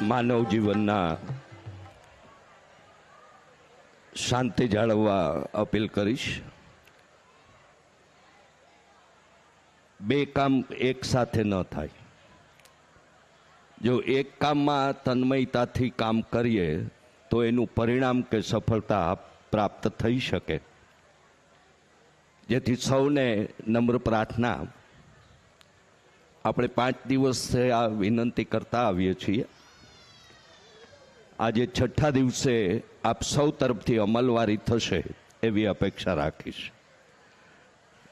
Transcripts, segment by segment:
માનવ જીવનના શાંતિ જાળવવા અપીલ કરીશ. બે કામ એક સાથે ન થાય. જો એક કામમાં તન્મયતાથી કામ કરીએ, તો એનું પરિણામ કે સફળતા પ્રાપ્ત થઈ શકે. જેથી સૌને નમ્ર પ્રાર્થના. આપણે પાંચ દિવસથી આ વિનંતી કરતા આવીએ છીએ. આજે છઠ્ઠા દિવસે આપ સૌ તરફથી અમલવારી થશે એવી અપેક્ષા રાખીશ.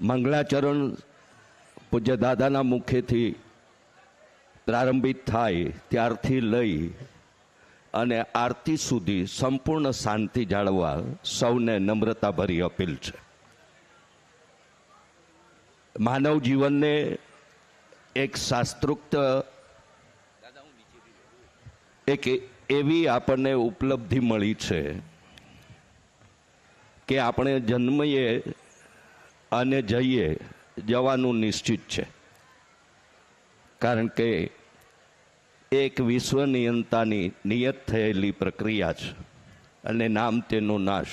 મંગળાચરણ પૂજ્ય દાદાના મુખેથી પ્રારંભિત થાય ત્યારથી લઈ અને આરતી સુધી સંપૂર્ણ શાંતિ જાળવવા સૌને નમ્રતાભરી અપીલ છે. માનવ જીવનને એક શાસ્ત્રોક્ત એક એવી આપણને ઉપલબ્ધિ મળી છે કે આપણે જન્મીએ અને જઈએ જવાનું નિશ્ચિત છે. કારણ કે એક વિશ્વ નિયંતાની નિયત થયેલી પ્રક્રિયા છે અને નામ તેનો નાશ.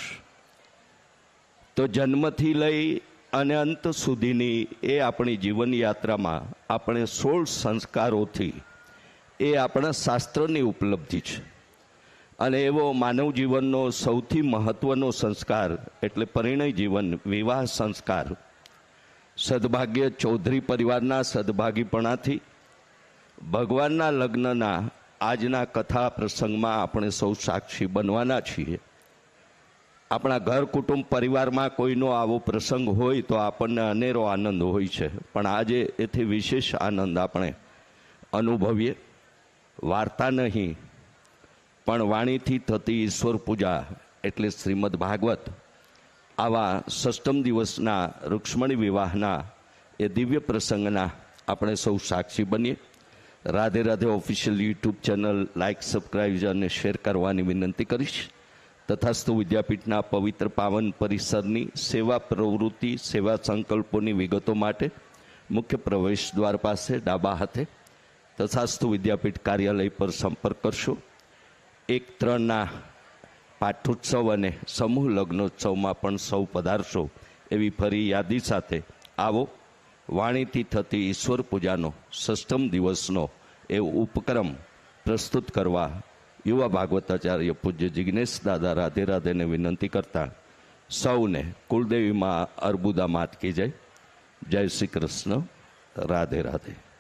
તો જન્મથી લઈ અને અંત સુધીની એ આપણી જીવનયાત્રામાં આપણે સોળ સંસ્કારોથી એ આપણા શાસ્ત્રની ઉપલબ્ધિ છે. અને એવો માનવ જીવનનો સૌથી મહત્વનો સંસ્કાર એટલે પરિણય જીવન, વિવાહ સંસ્કાર. સદભાગ્ય ચૌધરી પરિવારના સદભાગીપણાથી, ભગવાનના લગ્નના આજના કથા પ્રસંગમાં આપણે સૌ સાક્ષી બનવાના છીએ. આપણા ઘર કુટુંબ પરિવારમાં કોઈનો આવો પ્રસંગ હોય તો આપણને અનેરો આનંદ હોય છે. પણ આજે એથી વિશેષ આનંદ આપણે અનુભવીએ. વાર્તા નહીં, પણ વાણીથી થતી ઈશ્વર પૂજા, એટલે શ્રીમદ ભાગવત, આવા સષ્ટમ દિવસના રૂક્ષ્મણી વિવાહના એ દિવ્ય પ્રસંગના આપણે સૌ સાક્ષી બનીએ. Radhe Radhe official YouTube channel like subscribe અને શેર કરવાની વિનંતી કરીશ. તથાસ્તુ વિદ્યાપીઠના પવિત્ર પાવન પરિસરની સેવા પ્રવૃત્તિ, સેવા સંકલ્પોની વિગતો માટે મુખ્ય પ્રવેશ દ્વાર પાસે ડાબા હાથે તથાસ્તુ વિદ્યાપીઠ કાર્યાલય પર સંપર્ક કરશો. એક ત્રણના પાઠોત્સવ અને સમૂહ લગ્નોત્સવમાં પણ સૌ પધારશો એવી ફરી યાદી સાથે. આવો, વાણીથી થતી ઈશ્વર પૂજાનો સષ્ટમ દિવસનો એ ઉપક્રમ પ્રસ્તુત કરવા યુવા ભાગવતાચાર્ય પૂજ્ય જિજ્ઞેશ દાદા રાધે રાધેને વિનંતી કરતા સૌને કુલદેવીમાં અર્બુદા માત કી જય. જય શ્રી કૃષ્ણ. રાધે રાધે.